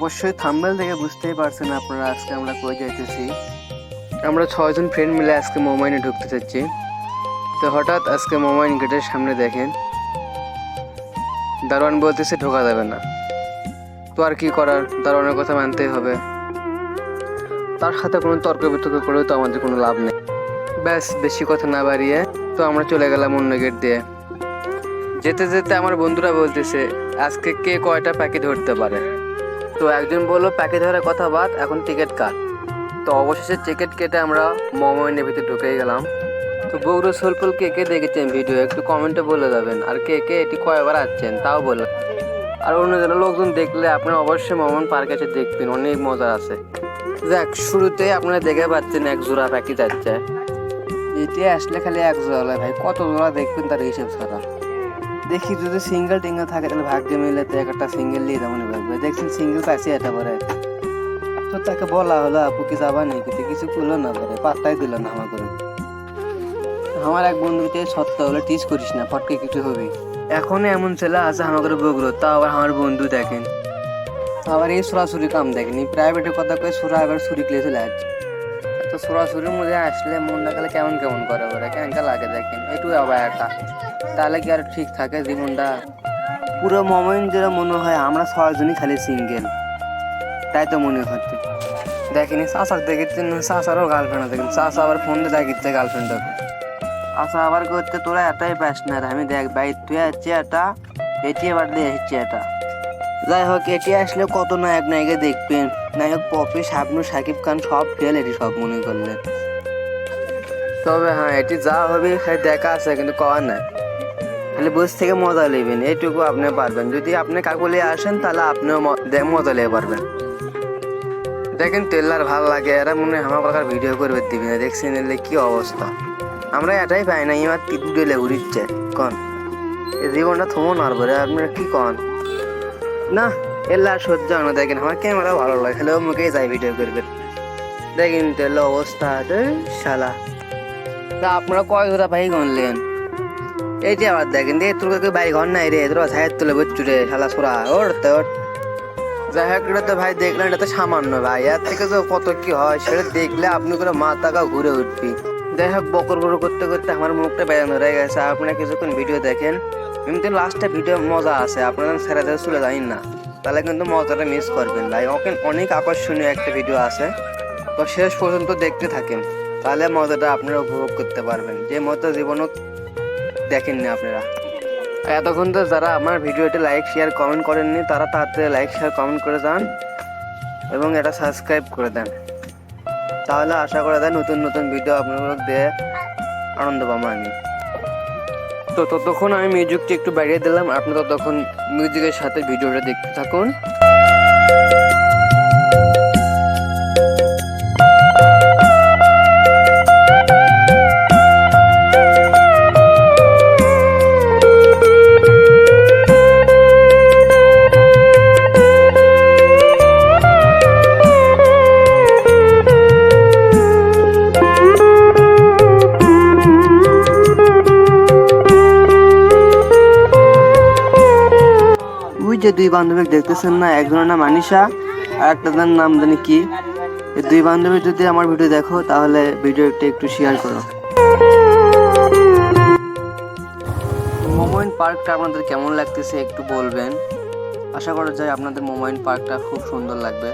অবশ্যই থাম্বেল থেকে বুঝতেই পারছেন আপনারা আজকে আমরা কই যাইতেছি। আমরা ছয়জন ফ্রেন্ড মিলে আজকে মোমাইনে ঢুকতে চাচ্ছি। তো হঠাৎ আজকে মোমাইন গেটের সামনে দেখেন, দারোয়ান বলতেছে ঢোকা যাবে না। তো আর কি করার? দারোয়ানের কথা মানতেই হবে। তার সাথে কোনো তর্ক বিতর্ক করেও তো আমাদের কোনো লাভ নেই। ব্যাস, বেশি কথা না বাড়িয়ে তো আমরা চলে গেলাম অন্য গেট দিয়ে। যেতে যেতে আমার বন্ধুরা বলতেছে, আজকে কে কয়টা প্যাকে ধরতে পারে? তো একজন বলল, প্যাকে ধরার কথা বাদ, এখন টিকিট কাট। তো অবশেষে টিকিট কেটে আমরা মোমাইনের ভিতরে ঢুকে গেলাম। তো বগুড়া সোলপুল কে কে দেখেছেন ভিডিও? একটু কমেন্টে বলে যাবেন। আর কে কে এটি কয়বার আসছেন, তাও বলে আর অন্য জেলার লোকজন দেখলে আপনারা অবশ্যই মোমন পার্কে এসে দেখবেন, অনেক মজা আছে। দেখ শুরুতে আপনারা দেখে পাচ্ছেন এক জোড়া প্যাকেট যাচ্ছে। এটি আসলে খালি এক জোড়া ভাই, কত জোড়া দেখবেন তার হিসেব ছাড়া। দেখি যদি সিঙ্গেল টিঙ্গেল থাকে, তাহলে ভাগ্যে মিলে তো একটা সিঙ্গেল নিয়ে তেমনই ভাববে দেখছেন সিঙ্গেল পাইছি এটা পরে। তো তাকে বলা হলো, আপু, কি যাবা নেই কিন্তু কিছু করল না পরে, পাত্তাই দিল না আমার করে আমার এক বন্ধুকে সত্য হলে টিস করিস না, ফটকে কিছু হবে। এখনও এমন ছেলে আছে আমাদের বগুড়ো তা আবার আমার বন্ধু দেখেন। আবার এই সরাসরি কাম দেখেনি প্রাইভেটের কথা কয়ে সুরা এবার ছুরি ক্লিয়ে চলে আসছে তো সরাসরির মধ্যে আসলে মনটা গেলে কেমন কেমন করে ওরা? কেমন লাগে দেখেন? একটু আবার একা তাহলে কি আর ঠিক থাকে জীবনটা পুরো মোমেন্ট যেটা মনে হয় আমরা ছয়জনই খালি সিঙ্গেল তাই তো মনে হচ্ছে। দেখেনি চাষার দেখেছেন চাষারও গার্লফ্রেন্ড দেখেন চাষা আবার ফোন দিয়ে দেখিচ্ছে গার্লফ্রেন্ডকে আশা আবার করতে, তোরা এটাই পাস না। আমি দেখ ভাই, তুই আছে এটা? এটি আবার দিয়ে এসেছি এটা। যাই হোক, এটি আসলে কত নায়ক নায়িকা দেখবেন? নায়ক পপি শাবনু সাকিব খান, সব ফেল এটি সব মনে করলেন। তবে হ্যাঁ এটি যা হবে খালি দেখা আছে, কিন্তু কওয়ার নাই। তাহলে বসে থেকে মজা নেবেন এইটুকু আপনি পারবেন। যদি আপনি কাকুলে আসেন, তাহলে আপনিও মজা নিতে পারবেন। দেখেন, টেলার ভালো লাগে, এরা মনে হয় আমার প্রকার ভিডিও করবে দিবি না দেখছেন এলে কি অবস্থা? আমরা এটাই পাই না এবার তিতু ডেলে উড়িচ্ছে। কন? এই জীবনটা থমো নাড়বো রে, আপনারা কি কন? না আর সহ্য হয় না, দেখেন আমার ক্যামেরা ভালো লাগে ও মুখেই যাই ভিডিও করবেন। দেখেন টেলা অবস্থা শালা। তা আপনারা কয় ধরা ভাই গনলেন এই যে আবার দেখেন, দে, তোর কাছে ভাই ঘর নাই রে, তোর ছায়ের তুলে বুঝছু রে, শালা সোরা ওর তো যাই হোক, এটা তো ভাই দেখলেন, এটা তো সামান্য ভাই, এর থেকে তো কত কি হয়, সেটা দেখলে আপনি করে মাথা গা ঘুরে উঠবি। যাই হোক, বকর বকর করতে করতে আমার মুখটা বেজানো রয়ে গেছে, আপনারা কিছুক্ষণ ভিডিও দেখেন। এমনি লাস্টে ভিডিও মজা আছে। আপনারা ছেড়ে চলে যাই না। তাহলে কিন্তু মজাটা মিস করবেন। ভাই ওকে অনেক আকর্ষণীয় একটা ভিডিও আছে। তো শেষ পর্যন্ত দেখতে থাকেন। তাহলে মজাটা আপনারা উপভোগ করতে পারবেন। যে মজা জীবনও দেখেননি আপনারা। এতক্ষণ তো যারা আমার ভিডিওটি লাইক শেয়ার কমেন্ট করেননি, তারা তাড়াতাড়ি লাইক শেয়ার কমেন্ট করে যান এবং এটা সাবস্ক্রাইব করে দেন। তাহলে আশা করা যায় নতুন নতুন ভিডিও আপনাদের দিয়ে আনন্দ পাবো আমি। তো ততক্ষণ আমি মিউজিকটি একটু বাড়িয়ে দিলাম। আপনি ততক্ষণ মিউজিকের সাথে ভিডিওটা দেখতে থাকুন। যে দুই বান্ধবী দেখতেছেন না, একজনের নাম আনিশা আর একটা তার নাম জানি কি। এই দুই বান্ধবী যদি আমার ভিডিও দেখো, তাহলে ভিডিওটি একটু শেয়ার করো। মোমাইন পার্কটা আপনাদের কেমন লাগতেছে একটু বলবেন। আশা করা যায় আপনাদের মোমাইন পার্কটা খুব সুন্দর লাগবে।